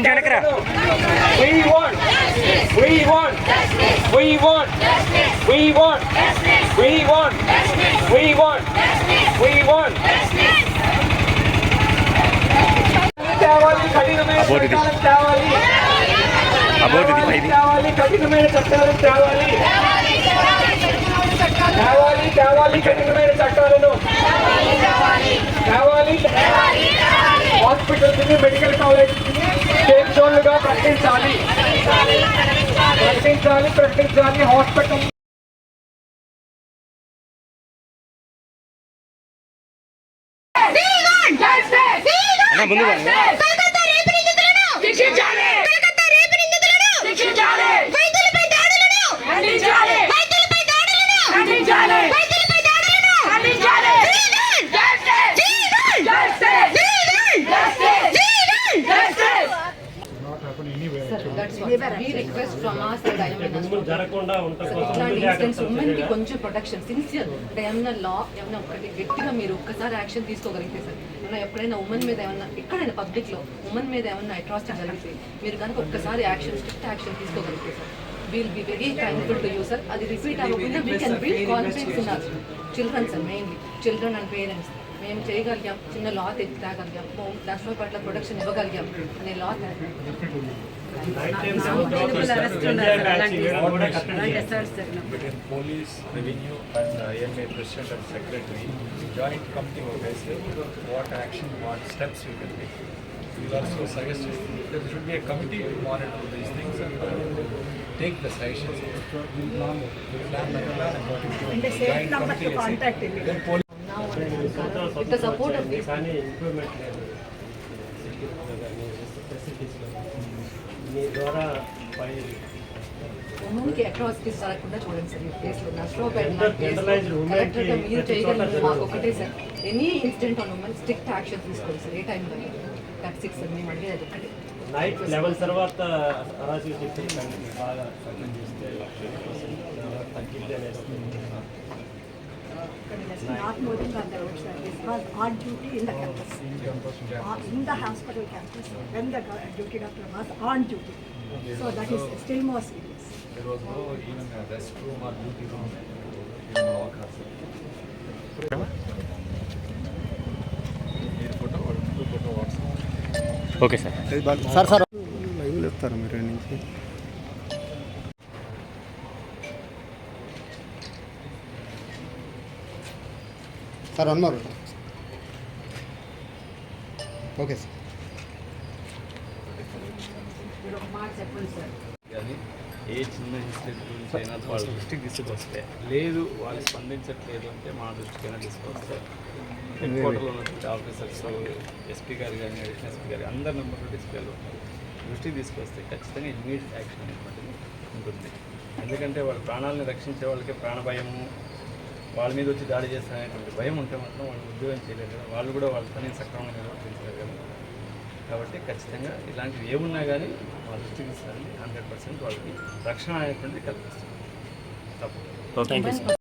కొంచెం వెనకరా We want. We want. We want. We want. We want. We want. We want. కావాలి కఠినమైన చట్టాలు కావాలి కావాలి కఠినమైన చట్టాలు కావాలి కావాలి కావాలి కఠినమైన చట్టాలను కావాలి మెడికల్ కాలేజ్ ప్రకటించాలి ప్రకటించాలి ప్రకటించాలి హాస్పిటల్ అన్న ముందు కి చర్యలు. కొంచెం ప్రొటెక్షన్ సిన్సియర్ అంటే ఏమన్నా లా ఏమన్నా ఒకటి గట్టిగా మీరు ఒక్కసారి యాక్షన్ తీసుకోగలిగితే సార్ ఏమన్నా ఎప్పుడైనా ఉమెన్ మీద ఏమన్నా ఎక్కడైనా పబ్లిక్లో ఉమెన్ మీద ఏమన్నా అట్రాసిటీ జరిగితే మీరు కనుక ఒక్కసారి action strict action తీసుకోగలిగితే sir will be very thankful to you sir అది రిపీట్ అవ్వకుండా we can build confidence in our children sir mainly children and parents మేము చేయగలిగాం చిన్న లా తెచ్చి తేగలిగాం. దర్శనం పట్ల ప్రొటెక్షన్ ఇవ్వగలిగాం. అనే లా between police, revenue, and uh, AMA president and secretary, joint committee organization, what action, what steps we can take. We also suggest there should be a committee to monitor these things and take the suggestions. We plan, we plan, we plan, and the same number to contact him. Then police. With the support of this. మీ ద్వారా ఉమెన్కి atrocities జరగకుండా చూడండి sir ఈ కేసులో కి కలెక్టర్గా మీరు చేయగలిగిన మాకు. ఒకటే sir. Any incident on women strict action తీసుకోండి సార్ ఏ టైంలో దట్స్ ఇట్ సార్ మేము అడిగేది ఒకటే. నైట్ లెవెల్ తర్వాత కానీ బాగా కంట్రోల్ చేస్తే అనేది not moving on the road service was on duty in the campus. Uh, in the hospital campus, when the duty doctor was on duty. So that is still more serious. There was no even a restroom or duty room in photo WhatsApp okay sir sir sir live చెప్తారు మీరు నుంచి sir one more okay sir ఏ చిన్న incident గురించి అయినా వాళ్ళ దృష్టికి తీసుకొస్తే. లేదు వాళ్ళు స్పందించట్లేదు అంటే మా దృష్టికైనా తీసుకొస్తే హెడ్ క్వార్టర్లో ఉన్నటువంటి ఆఫీసర్స్ ఎస్పీ గారు కానీ అడిషనల్ ఎస్పీ గారు అందరి నెంబర్లు డిస్ప్లేలో ఉంటారు దృష్టికి తీసుకొస్తే ఖచ్చితంగా ఇమీడియట్ యాక్షన్ అనేటువంటిది ఉంటుంది. ఎందుకంటే వాళ్ళ ప్రాణాలను రక్షించే వాళ్ళకి ప్రాణభయము వాళ్ళ మీద వచ్చి దాడి చేస్తారనేటువంటి భయం ఉంటే మాత్రం వాళ్ళు ఉద్యోగం చేయలేరు కదా. వాళ్ళు కూడా వాళ్ళ పనిని సక్రమంగా నిర్వర్తించలేరు కదా. కాబట్టి ఖచ్చితంగా ఇలాంటివి ఏమున్నా కానీ వాళ్ళు దృష్టికి హండ్రెడ్ పర్సెంట్ వాళ్ళకి రక్షణ అనేటువంటిది కల్పిస్తుంది తప్పకుండా. Thank you sir